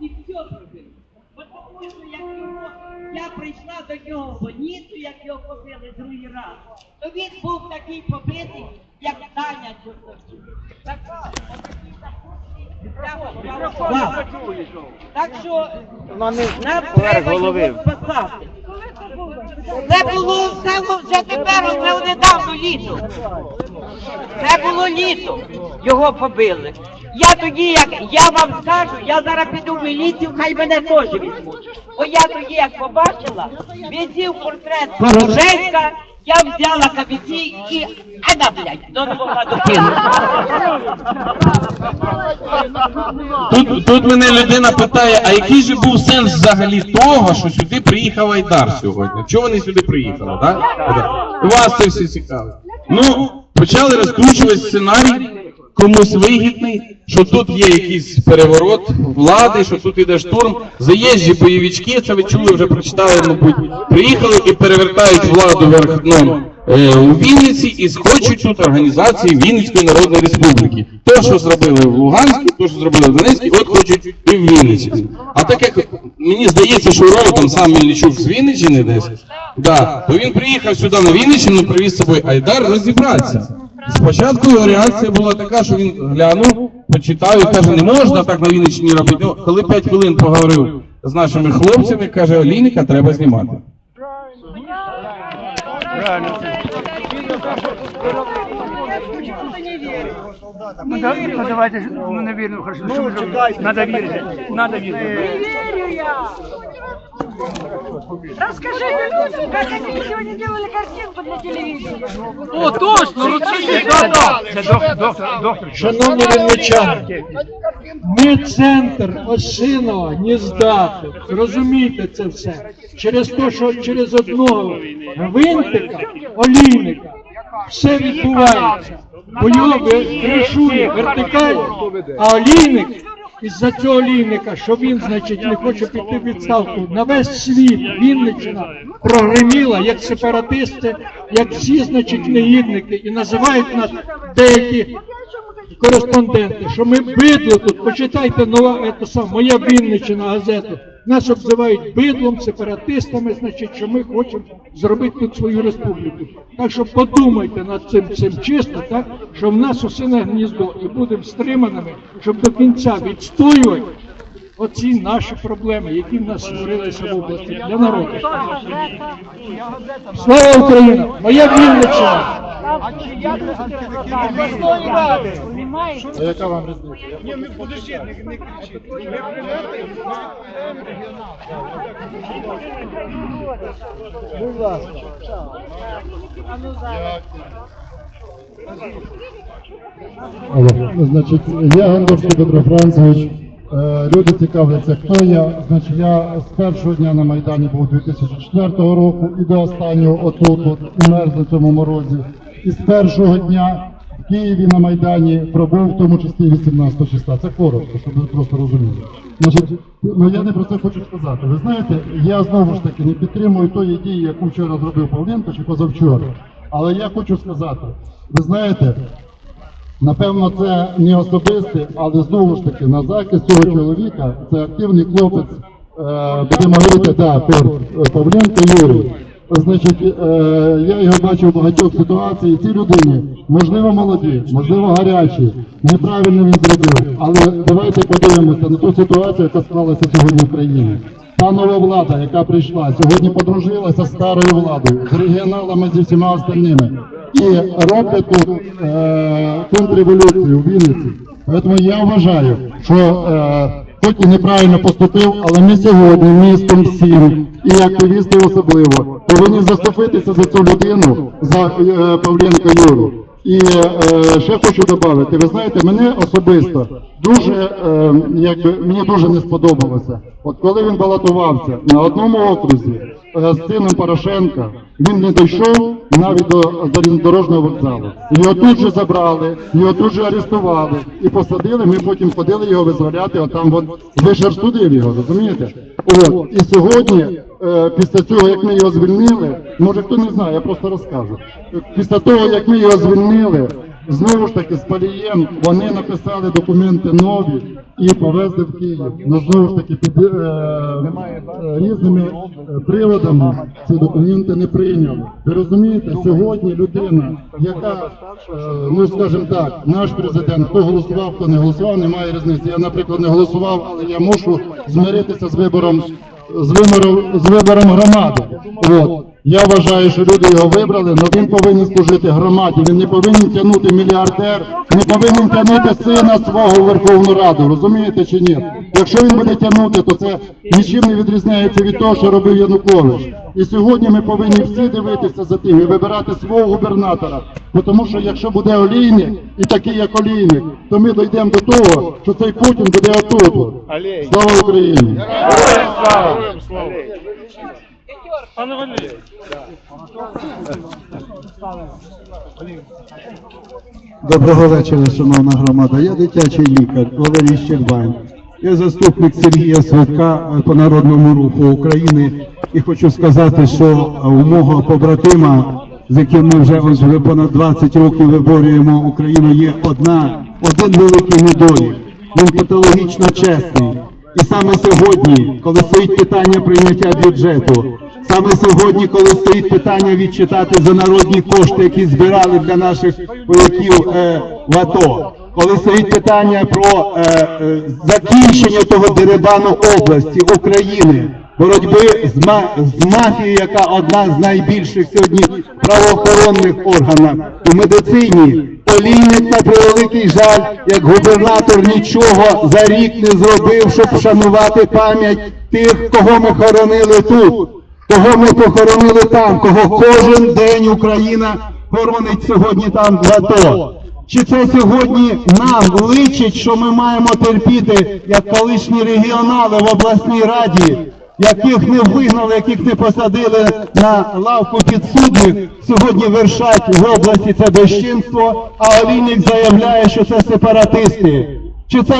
і все зробили. Бо тому що як я прийшла до нього в больницю, як його побили другий раз, то він був такий побитий, як Таня Чорнобиль. Так, отакий запущений. Так що нам треба його спасати. Це було це вже тепер, це недавно літо. Це було літо. Його побили. Я тоді, як я вам скажу, я зараз піду в міліцію, хай мене теж візьмуть. Бо я тоді, як побачила, висів портрет Порошенка, я взяла кабіці і ада, блядь, до могла. Тут, тут мене людина питає, а який же був сенс взагалі того, що сюди приїхав Айдар сьогодні? Чого вони сюди приїхали, так? Вас це все цікаво. Ну, почали розкручувати сценарій, комусь вигідний, що тут є якийсь переворот влади, що тут іде штурм. Заїжджі бойовички, це ви чули, вже прочитали, мабуть, приїхали і перевертають владу вверх дном е, у Вінниці і схочуть тут організації Вінницької Народної Республіки. То, що зробили в Луганську, то, що зробили в Донецькій, от хочуть і в Вінниці. А так як мені здається, що родом сам Мельничук з Вінниччини десь, да, то він приїхав сюди на Вінниччину, привіз з собою Айдар розібратися. Спочатку його реакція була така, що він глянув, почитав і каже, не можна так на Вінниччині робити. Коли 5 хвилин поговорив з нашими хлопцями, каже, олійника треба знімати. Ну, да, ну давайте, ж, ну не вірно, хорошо, ми робимо? Надо вірити, надо вірити. верю я. Расскажите людям, как они сегодня делали картинку для телевидения. О, точно, ручки, Це доктор, доктор, доктор. Шановні вінничани, ми центр осиного гнізда. Розумієте це все. Через те, що через одного гвинтика, олійника, все відбувається. Його ви- кришує вертикально, а олійник із-за цього олійника, що він, значить, не хоче піти в відставку, на весь світ Вінниччина прогреміла як сепаратисти, як всі, значить, негідники, і називають нас деякі кореспонденти, що ми бидло тут, почитайте нова, це сам, моя Вінниччина газету. Нас обзивають бидлом, сепаратистами, значить, що ми хочемо зробити тут свою республіку. Так що подумайте над цим цим чисто, так, що в нас усине гніздо і будемо стриманими, щоб до кінця відстоювати оці наші проблеми, які в нас створилися в області для народу. Слава Україна! Моя Вінниччина! Алло. Значить, я Гандовський Петро Францевич. Е, Люди цікавляться, хто я. Значить, я з першого дня на Майдані був 2004 року і до останнього отут, от, у мерзнутому морозі. І з першого дня в Києві на Майдані пробув в тому числі 18 числа. Це коротко, щоб ви просто розуміли. Значить, ну я не про це хочу сказати. Ви знаєте, я знову ж таки не підтримую тої дії, яку вчора зробив Павленко чи позавчора. Але я хочу сказати, ви знаєте, Напевно, це не особисте, але знову ж таки на захист цього чоловіка це активний хлопець, е, будемо говорити, да, Павленко Юрій. Значить, е, я його бачив в багатьох ситуаціях. Цій людині, можливо, молоді, можливо, гарячі, неправильно він зробив. Але давайте подивимося на ту ситуацію, яка склалася сьогодні в країні. Та нова влада, яка прийшла, сьогодні подружилася з старою владою, з регіоналами зі всіма остальними. І роблять тут е, контрреволюцію в Вінниці. Тому я вважаю, що е, неправильно поступив, але ми сьогодні містом всім, і активісти особливо, повинні заступитися за цю людину, за е, Павленка Юру. І е, ще хочу додати, ви знаєте, мене особисто дуже, е, якби, мені дуже не сподобалося. От коли він балотувався на одному окрузі з сином Порошенка, він не дійшов навіть до залізнодорожнього вокзалу. Його тут же забрали, його тут же арестували і посадили. Ми потім ходили його визволяти. Отам от вишер судив його, розумієте? От і сьогодні, е, після цього, як ми його звільнили, може хто не знає, я просто розкажу. Після того, як ми його звільнили, знову ж таки з Палієм вони написали документи нові і повезли в Київ. Ну знову ж таки під е, е, різними е, приводами ці документи не прийняли. Ви розумієте, сьогодні людина, яка, е, ну скажімо так, наш президент, хто голосував, хто не голосував, немає різниці. Я, наприклад, не голосував, але я мушу змиритися з вибором з вибором, з вибором громади. От. Я вважаю, що люди його вибрали, але він повинен служити громаді. Він не повинен тягнути мільярдер, не повинен тягнути сина свого в Верховну Раду. Розумієте чи ні? Якщо він буде тягнути, то це нічим не відрізняється від того, що робив Янукович. І сьогодні ми повинні всі дивитися за тим і вибирати свого губернатора. Тому що якщо буде олійник і такий, як олійник, то ми дійдемо до того, що цей Путін буде отут. Слава Україні! Доброго вечора, шановна громада. Я дитячий лікар Валерій Щербань. Я заступник Сергія Сватка е, по народному руху України. І хочу сказати, що е, у мого побратима, з яким ми вже ось вже понад 20 років виборюємо Україну, є одна, один великий недолік. Він патологічно чесний. І саме сьогодні, коли стоїть питання прийняття бюджету, саме сьогодні, коли стоїть питання відчитати за народні кошти, які збирали для наших вояків е, в АТО, коли стоїть питання про е, е, закінчення того дерибану області України, боротьби з, ма- з мафією, яка одна з найбільших сьогодні правоохоронних органів. У медицині. Олійник, на превеликий жаль, як губернатор нічого за рік не зробив, щоб вшанувати пам'ять тих, кого ми хоронили тут, кого ми похоронили там, кого кожен день Україна хоронить сьогодні там в АТО. Чи це сьогодні нам личить, що ми маємо терпіти, як колишні регіонали в обласній раді, яких не вигнали, яких не посадили на лавку підсудних, сьогодні вершать в області це безчинство, а Олійник заявляє, що це сепаратисти. Чи це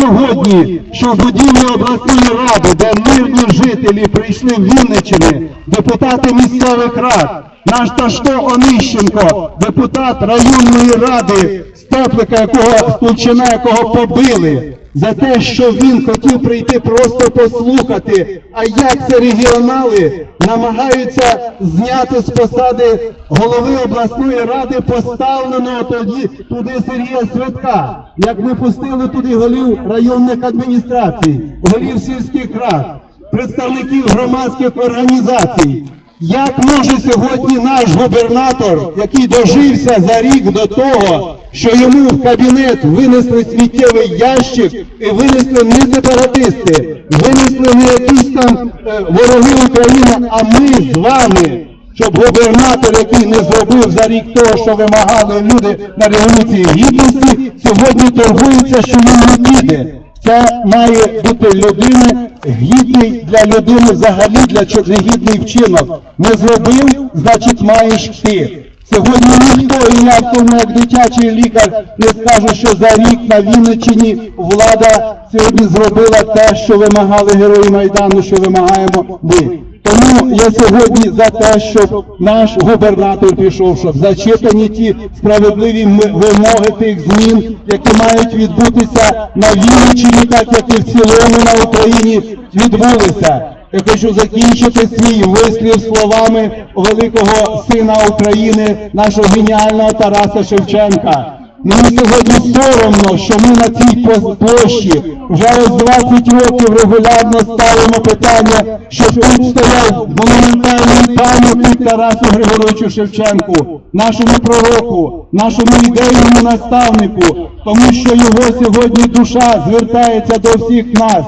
сьогодні, що в будівлі обласної ради, де мирні жителі прийшли в Вінничини, депутати місцевих рад, наш Ташко Онищенко, депутат районної ради Степлика, якого Стульчина, якого побили, за те, що він хотів прийти просто послухати, а як це регіонали намагаються зняти з посади голови обласної ради поставленого тоді туди Сергія Святка, як ми пустили туди голів районних адміністрацій, голів сільських рад, представників громадських організацій. Як може сьогодні наш губернатор, який дожився за рік до того, що йому в кабінет винесли сміттєвий ящик і винесли не сепаратисти, винесли не якісь там е, вороги України, а ми з вами, щоб губернатор, який не зробив за рік того, що вимагали люди на революції гідності, сьогодні торгується, що він не піде. Це має бути людина гідний для людини взагалі для чого негідний вчинок. Не зробив, значить маєш ти. Сьогодні ніхто і я в тому, як дитячий лікар, не скаже, що за рік на Вінниччині влада сьогодні зробила те, що вимагали герої Майдану, що вимагаємо ми. Тому я сьогодні за те, щоб наш губернатор пішов, щоб зачитані ті справедливі вимоги тих змін, які мають відбутися на Вінниччині, так як і в цілому на Україні відбулися. Я хочу закінчити свій вислів словами великого сина України, нашого геніального Тараса Шевченка. Мені сьогодні соромно, що ми на цій площі вже ось 20 років регулярно ставимо питання, що тут стояв монументальний пам'ятник Тарасу Григоровичу Шевченку, нашому пророку, нашому ідейному наставнику, тому що його сьогодні душа звертається до всіх нас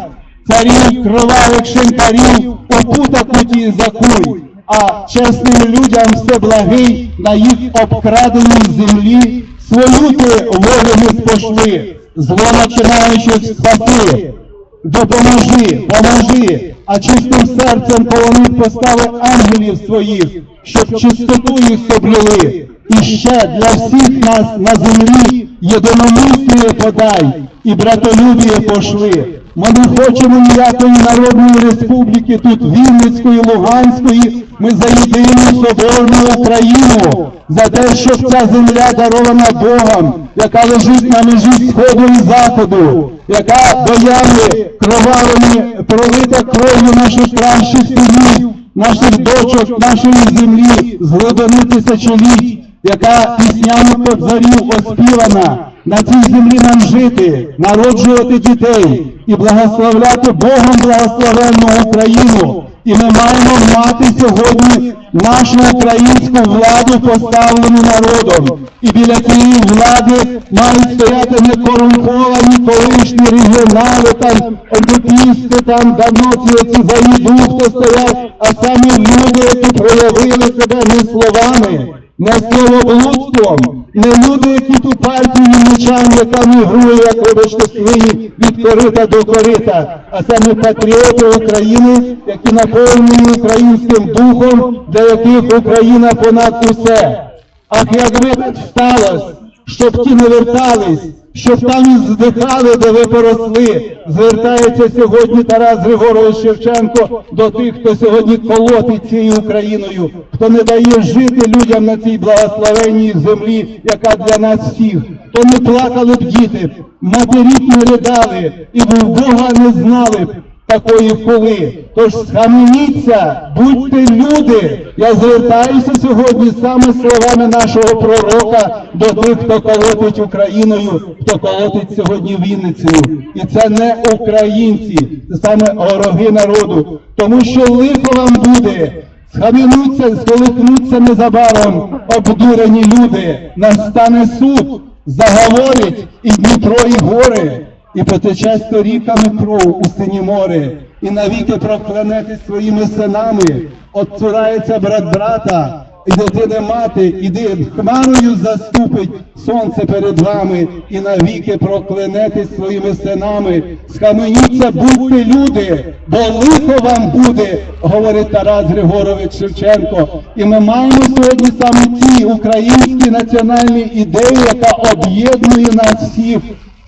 царів, кровавих шинкарів, опуток путі закуй, а чесним людям все благий на їх обкраденій землі, свою ти не спошли, зло починаючих спаси. Допоможи, поможи, а чистим серцем полонив постави ангелів своїх, щоб чистоту їх соблюли. І ще для всіх нас на землі єдиномисліє подай і братолюбіє пошли. Ми не хочемо ніякої народної республіки, тут Вінницької, Луганської. Ми за єдину соборну Україну, за те, щоб ця земля дарована Богом, яка лежить на межі сходу і заходу, яка боями кровавими пролита кров'ю наших кращих синів, наших дочок, нашої землі з глибини тисячоліть, яка піснями кобзарів оспівана. На цій землі нам жити, народжувати дітей і благословляти Богом благословенну Україну. І ми маємо мати сьогодні нашу українську владу, поставлену народом. І біля цієї влади мають стояти не корумповані колишні регіонали, там ендопісти, там давно ці оці за хто стоять, а саме люди, які проявили себе не словами, не словоблудством, не люди, які ту партію нічам, яка мігрує, як вибачте, свині від корита до корита, а саме патріоти України, які наповнені українським духом, для яких Україна понад усе. Ах, якби так сталося, щоб ті не вертались, щоб там і здихали, де ви поросли. Звертається сьогодні Тарас Григорович Шевченко до тих, хто сьогодні колотить цією Україною, хто не дає жити людям на цій благословенній землі, яка для нас всіх. То не плакали б діти, матері б не ридали, і в Бога не знали б такої хули. Тож схаменіться, будьте люди. Я звертаюся сьогодні саме словами нашого пророка до тих, хто колотить Україною, хто колотить сьогодні Вінницею. І це не українці, це саме вороги народу. Тому що лихо вам буде. Схаменуться, сколихнуться незабаром обдурені люди. Настане суд, заговорять і Дніпро, і гори і потече сторіками кров у сині море, і навіки проклянете своїми синами, отцурається брат брата, і дитини мати, іди хмарою заступить сонце перед вами, і навіки проклянете своїми синами. Схаменіться, будьте люди, бо лихо вам буде, говорить Тарас Григорович Шевченко. І ми маємо сьогодні саме ті українські національні ідеї, яка об'єднує нас всіх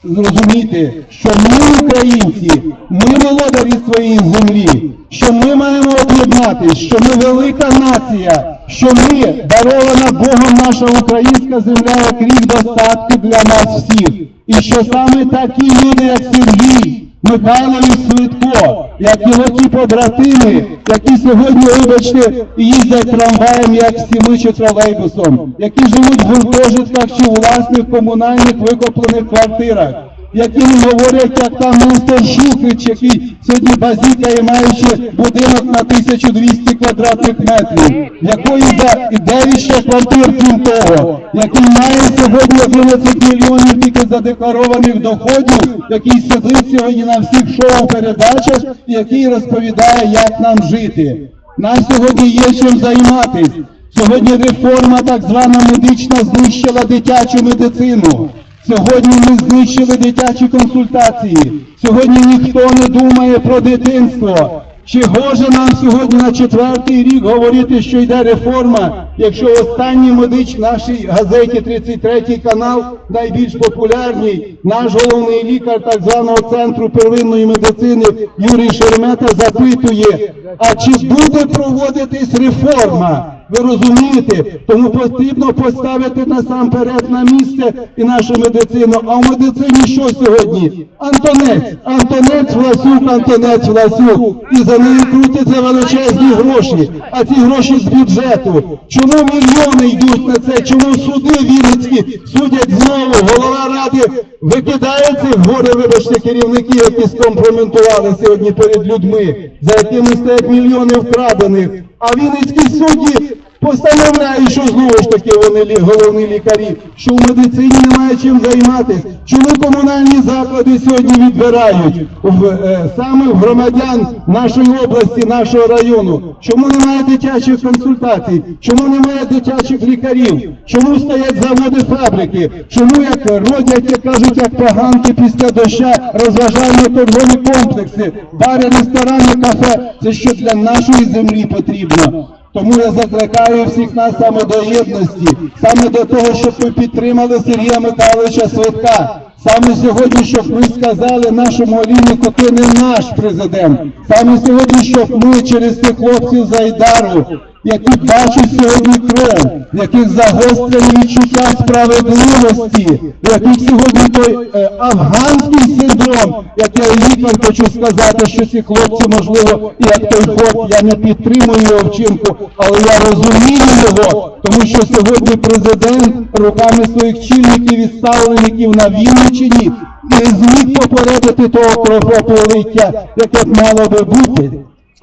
зрозуміти, що ми, українці, ми володарі своєї землі, що ми маємо об'єднатися, що ми велика нація, що ми дарована Богом наша українська земля як рік достатку для нас всіх. І що саме такі люди, як Сергій, Михайлович Свитко, як його ті побратими, які сьогодні, вибачте, їздять трамваєм, як всі ми чи тролейбусом, які живуть в гуртожитках чи у власних комунальних викоплених квартирах, не говорять, як там містер Шухрич, який сьогодні базікає, маючи будинок на 1200 квадратних метрів, якої де, і 9 ще квартир крім того, який має сьогодні 11 мільйонів тільки задекларованих доходів, який сидить сьогодні на всіх шоу-передачах, який розповідає, як нам жити. Нам сьогодні є чим займатись. Сьогодні реформа так звана медична знищила дитячу медицину. Сьогодні ми знищили дитячі консультації. Сьогодні ніхто не думає про дитинство. Чи гоже нам сьогодні на четвертий рік говорити, що йде реформа, якщо останній медич нашій газеті 33 канал, найбільш популярній, наш головний лікар так званого центру первинної медицини Юрій Шеремета запитує, а чи буде проводитись реформа? Ви розумієте? Тому потрібно поставити насамперед на місце і нашу медицину. А в медицині що сьогодні? Антонець, Антонець Власюк, Антонець Власюк. І за нею крутяться величезні гроші. А ці гроші з бюджету. Чому мільйони йдуть на це? Чому суди вінницькі судять знову? Голова ради викидає цих горе, вибачте, керівників, які скомпроментували сьогодні перед людьми, за якими стоять мільйони вкрадених. А Вінницькі судді постановляють, що знову ж таки вони головні лікарі, що в медицині немає чим займатися. Чому комунальні заклади сьогодні відбирають в, е, саме в громадян нашої області, нашого району? Чому немає дитячих консультацій? Чому немає дитячих лікарів? Чому стоять заводи, фабрики? Чому як родять, як кажуть, як поганки після доща, розважальні торгові комплекси, бари, ресторани, кафе? Це що для нашої землі потрібно? Тому я закликаю всіх нас саме до єдності, саме до того, щоб ми підтримали Сергія Михайловича Свитка. Саме сьогодні, щоб ми сказали нашому Олійнику, ти не наш президент. Саме сьогодні, щоб ми через тих хлопців з Айдару, які бачать сьогодні кров, в яких загострені відчуття справедливості, в сьогодні той е, афганський синдром, як я лікар хочу сказати, що ці хлопці, можливо, і як той ход, я не підтримую його вчинку, але я розумію його, тому що сьогодні президент руками своїх чинників і ставленників на Вінниччині не зміг попередити того кровопролиття, яке б мало би бути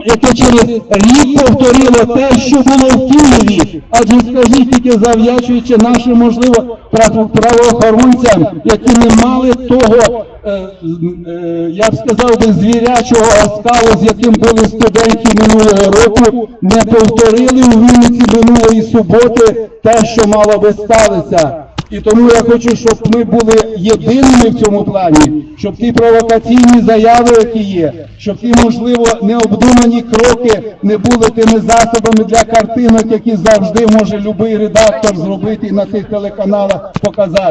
яке через рік повторило те, що було в Києві. Адже скажіть тільки завдячуючи нашим, можливо, прав- правоохоронцям, які не мали того, е, е, я б сказав би, звірячого оскалу, з яким були студенти минулого року, не повторили у Вінниці минулої суботи те, що мало би статися. І тому я хочу, щоб ми були єдиними в цьому плані, щоб ті провокаційні заяви, які є, щоб ті, можливо, необдумані кроки не були тими засобами для картинок, які завжди може будь-який редактор зробити і на тих телеканалах показати.